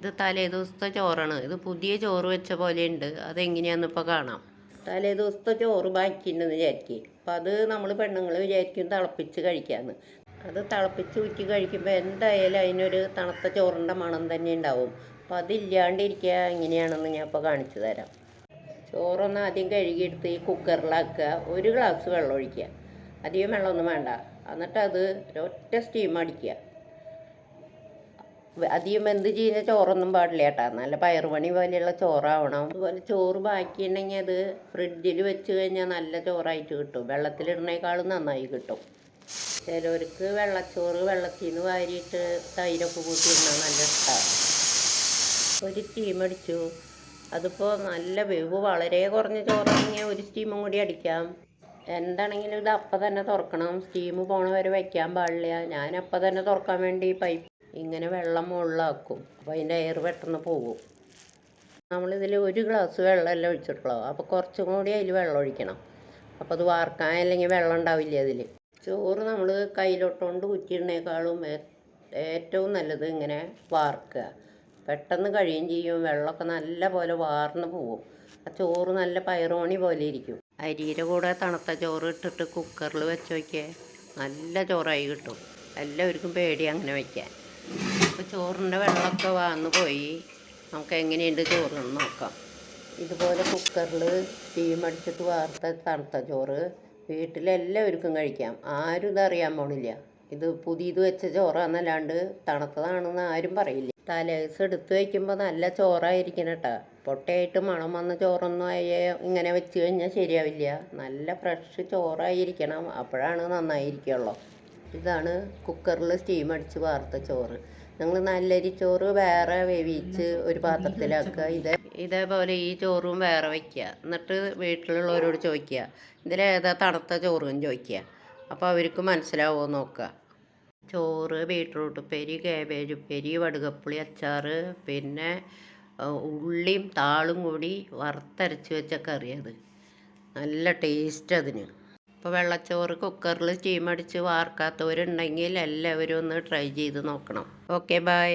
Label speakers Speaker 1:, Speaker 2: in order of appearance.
Speaker 1: ഇത് തലേ ദിവസത്തെ ചോറാണ്. ഇത് പുതിയ ചോറ് വെച്ച പോലെ ഉണ്ട് അതെങ്ങനെയാന്ന് ഇപ്പോൾ കാണാം. തലേ ദിവസത്തെ ചോറ് ബാക്കിയുണ്ടെന്ന് വിചാരിക്കും. അപ്പം അത് നമ്മൾ പെണ്ണുങ്ങൾ വിചാരിക്കും തിളപ്പിച്ച് കഴിക്കാമെന്ന് അത് തിളപ്പിച്ച് ഊറ്റി കഴിക്കുമ്പോൾ എന്തായാലും അതിനൊരു തണുത്ത ചോറിന്റെ മണം തന്നെ ഉണ്ടാവും. അപ്പം അതില്ലാണ്ടിരിക്കുക എങ്ങനെയാണെന്ന് ഞാൻ ഇപ്പോൾ കാണിച്ചു തരാം. ചോറൊന്ന് ആദ്യം കഴുകിയെടുത്ത് ഈ കുക്കറിലാക്കുക. ഒരു ഗ്ലാസ് വെള്ളം ഒഴിക്കുക. അധികം വെള്ളമൊന്നും വേണ്ട. എന്നിട്ട് അത് ഒറ്റ സ്റ്റീം അടിക്കുക. അധികം എന്ത് ചെയ്യുന്ന ചോറൊന്നും പാടില്ല കേട്ടോ. നല്ല പയറുപണി പോലെയുള്ള ചോറാവണം. അതുപോലെ ചോറ് ബാക്കിയുണ്ടെങ്കിൽ അത് ഫ്രിഡ്ജിൽ വെച്ച് കഴിഞ്ഞാൽ നല്ല ചോറായിട്ട് കിട്ടും. വെള്ളത്തിലിടുന്നേക്കാളും നന്നായി കിട്ടും. ചിലവർക്ക് വെള്ളച്ചോറ് വെള്ളത്തിൽ നിന്ന് വാരിയിട്ട് തൈരൊക്കെ കൂട്ടി ഇടുന്ന നല്ല ഇഷ്ടമാണ് ഒരു സ്റ്റീം അടിച്ചു. അതിപ്പോൾ നല്ല വേവ് വളരെ കുറഞ്ഞ ചോറാണെങ്കിൽ ഒരു സ്റ്റീമും കൂടി അടിക്കാം. എന്താണെങ്കിലും ഇത് അപ്പം തന്നെ തുറക്കണം. സ്റ്റീം പോണ വരെ വയ്ക്കാൻ പാടില്ല. ഞാൻ അപ്പം തന്നെ തുറക്കാൻ വേണ്ടി പൈപ്പ് ഇങ്ങനെ വെള്ളം മുകളിലാക്കും. അപ്പോൾ അതിന്റെ എയർ പെട്ടെന്ന് പോകും നമ്മളിതിൽ ഒരു ഗ്ലാസ് വെള്ളമല്ല ഒഴിച്ചിട്ടുള്ളൂ. അപ്പോൾ കുറച്ചും കൂടി അതിൽ വെള്ളം ഒഴിക്കണം. അപ്പോൾ അത് വാർക്കാൻ അല്ലെങ്കിൽ വെള്ളം ഉണ്ടാവില്ല അതിൽ ചോറ് നമ്മൾ കയ്യിലോട്ടുകൊണ്ട് കുറ്റിയിടുന്നേക്കാളും ഏറ്റവും നല്ലത് ഇങ്ങനെ വാർക്കുക. പെട്ടെന്ന് കഴിയും ചെയ്യും. വെള്ളമൊക്കെ നല്ല പോലെ വാർന്ന് പോവും. ആ ചോറ് നല്ല പയറോണി പോലെ ഇരിക്കും. അരിയുടെ കൂടെ തണുത്ത ചോറ് ഇട്ടിട്ട് കുക്കറിൽ വെച്ച് വയ്ക്കുക നല്ല ചോറായി കിട്ടും. എല്ലാവർക്കും പേടി അങ്ങനെ വയ്ക്കാൻ അപ്പോൾ ചോറിന്റെ വെള്ളമൊക്കെ വന്ന് പോയി. നമുക്ക് എങ്ങനെയുണ്ട് ചോറ് നോക്കാം. ഇതുപോലെ കുക്കറിൽ സ്റ്റീമടിച്ചിട്ട് വാർത്ത തണുത്ത ചോറ്. വീട്ടിലെല്ലാവർക്കും കഴിക്കാം. ആരും ഇതറിയാൻ പോണില്ല. ഇത് പുതിയത് വെച്ച ചോറാന്നല്ലാണ്ട് തണുത്തതാണെന്ന് ആരും പറയില്ല. തലേസ് എടുത്ത് വയ്ക്കുമ്പോൾ നല്ല ചോറായിരിക്കണം കേട്ടോ. പൊട്ടയായിട്ട് മണം വന്ന ചോറൊന്നും ആയ ഇങ്ങനെ വെച്ച് കഴിഞ്ഞാൽ ശരിയാവില്ല. നല്ല ഫ്രഷ് ചോറായിരിക്കണം. അപ്പോഴാണ് നന്നായിരിക്കുള്ളൂ. ഇതാണ് കുക്കറിൽ സ്റ്റീം അടിച്ച് വാർത്ത ചോറ്. ഞങ്ങൾ നല്ലരി ചോറ് വേറെ വേവിച്ച് ഒരു പാത്രത്തിലാക്കുക. ഇതേ ഇതേപോലെ ഈ ചോറും വേറെ വയ്ക്കുക എന്നിട്ട് വീട്ടിലുള്ളവരോട് ചോദിക്കുക. ഇതിലേതാ തണുത്ത ചോറും ചോദിക്കുക. അപ്പോൾ അവർക്ക് മനസ്സിലാവുമോ നോക്കുക. ചോറ് ബീട്രൂട്ട് ഉപ്പേരി കാബേജ് ഉപ്പേരി വടുകപ്പുളി അച്ചാർ പിന്നെ ഉള്ളിയും താളും കൂടി വറുത്തരച്ച് വെച്ച കറിയത് നല്ല ടേസ്റ്റ് അതിന്. ഇപ്പോൾ വെള്ളച്ചോറ് കുക്കറിൽ സ്റ്റീം അടിച്ച് വാർക്കാത്തവരുണ്ടെങ്കിൽ എല്ലാവരും ഒന്ന് ട്രൈ ചെയ്ത് നോക്കണം. Okay bye